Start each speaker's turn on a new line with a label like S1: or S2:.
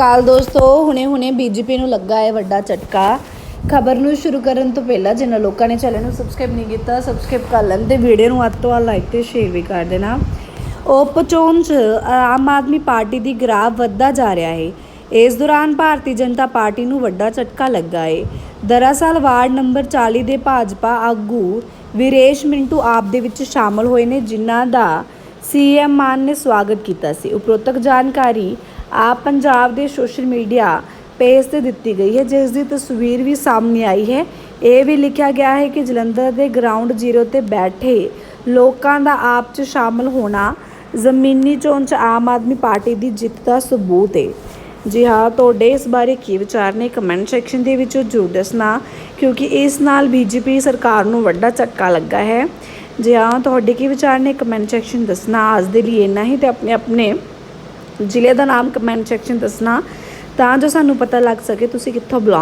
S1: ਕਾਲ ਦੋਸਤੋ ਹੁਣੇ ਹੁਣੇ ਬੀਜੇਪੀ ਨੂੰ ਲੱਗਾ ਹੈ ਵੱਡਾ ਝਟਕਾ। ਖਬਰ ਨੂੰ ਸ਼ੁਰੂ ਕਰਨ ਤੋਂ ਪਹਿਲਾਂ ਜਿਨ੍ਹਾਂ ਲੋਕਾਂ ਨੇ ਚੈਨਲ ਨੂੰ ਸਬਸਕ੍ਰਾਈਬ ਨਹੀਂ ਕੀਤਾ ਸਬਸਕ੍ਰਾਈਬ ਕਰ ਲੈਣ ਤੇ ਵੀਡੀਓ ਨੂੰ ਵੱਧ ਤੋਂ ਲਾਈਕ ਤੇ ਸ਼ੇਅਰ ਵੀ ਕਰ ਦੇਣਾ। ਉਪ ਚੋਣ 'ਚ ਆਮ ਆਦਮੀ ਪਾਰਟੀ ਦੀ ਗ੍ਰਾਫ ਵੱਧਦਾ ਜਾ ਰਿਹਾ ਹੈ ਇਸ ਦੌਰਾਨ ਭਾਰਤੀ ਜਨਤਾ ਪਾਰਟੀ ਨੂੰ ਵੱਡਾ ਝਟਕਾ ਲੱਗਾ ਹੈ ਦਰਅਸਲ ਵਾਰਡ ਨੰਬਰ 40 ਦੇ ਭਾਜਪਾ ਆਗੂ ਵੀਰੇਸ਼ ਮਿੰਟੂ ਆਪ ਦੇ ਵਿੱਚ ਸ਼ਾਮਲ ਹੋਏ ਨੇ, ਜਿਨ੍ਹਾਂ ਦਾ ਸੀਐਮ ਮਾਨ ਨੇ ਸਵਾਗਤ ਕੀਤਾ ਸੀ। ਉਪਰੋਕਤ ਜਾਣਕਾਰੀ ਆਪ ਪੰਜਾਬ ਦੇ ਸੋਸ਼ਲ ਮੀਡੀਆ ਪੇਜ ਤੇ ਦਿੱਤੀ ਗਈ ਹੈ, ਜਿਸ ਦੀ ਤਸਵੀਰ ਵੀ ਸਾਹਮਣੇ ਆਈ ਹੈ। ਇਹ ਵੀ ਲਿਖਿਆ ਗਿਆ ਹੈ ਕਿ ਜਲੰਧਰ ਦੇ ਗਰਾਊਂਡ ਜ਼ੀਰੋ ਤੇ ਬੈਠੇ ਲੋਕਾਂ ਦਾ ਆਪ 'ਚ ਸ਼ਾਮਲ ਹੋਣਾ ਜ਼ਮੀਨੀ ਚੋਣ 'ਚ ਆਮ ਆਦਮੀ ਪਾਰਟੀ ਦੀ ਜਿੱਤ ਦਾ ਸਬੂਤ ਹੈ ਜੀ ਹਾਂ, ਤੁਹਾਡੇ ਇਸ ਬਾਰੇ ਕੀ ਵਿਚਾਰ ਨੇ? ਕਮੈਂਟ ਸੈਕਸ਼ਨ ਦੇ ਵਿੱਚ ਜ਼ਰੂਰ ਦੱਸਣਾ, ਕਿਉਂਕਿ ਇਸ ਨਾਲ ਬੀਜੇਪੀ ਸਰਕਾਰ ਨੂੰ ਵੱਡਾ ਝਟਕਾ ਲੱਗਾ ਹੈ। ਜੀ ਹਾਂ, ਤੁਹਾਡੇ ਕੀ ਵਿਚਾਰ ਨੇ? ਕਮੈਂਟ ਸੈਕਸ਼ਨ ਦੱਸਣਾ। ਅੱਜ ਦੇ ਲਈ ਇੰਨਾ ਹੀ ਤੇ ਆਪਣੇ ਆਪਣੇ ਜ਼ਿਲ੍ਹੇ ਦਾ ਨਾਮ ਕਮੈਂਟ ਸੈਕਸ਼ਨ ਦੱਸਣਾ ਤਾਂ ਜੋ ਸਾਨੂੰ ਪਤਾ ਲੱਗ ਸਕੇ ਤੁਸੀਂ ਕਿੱਥੋਂ ਬਿਲੋਂਗ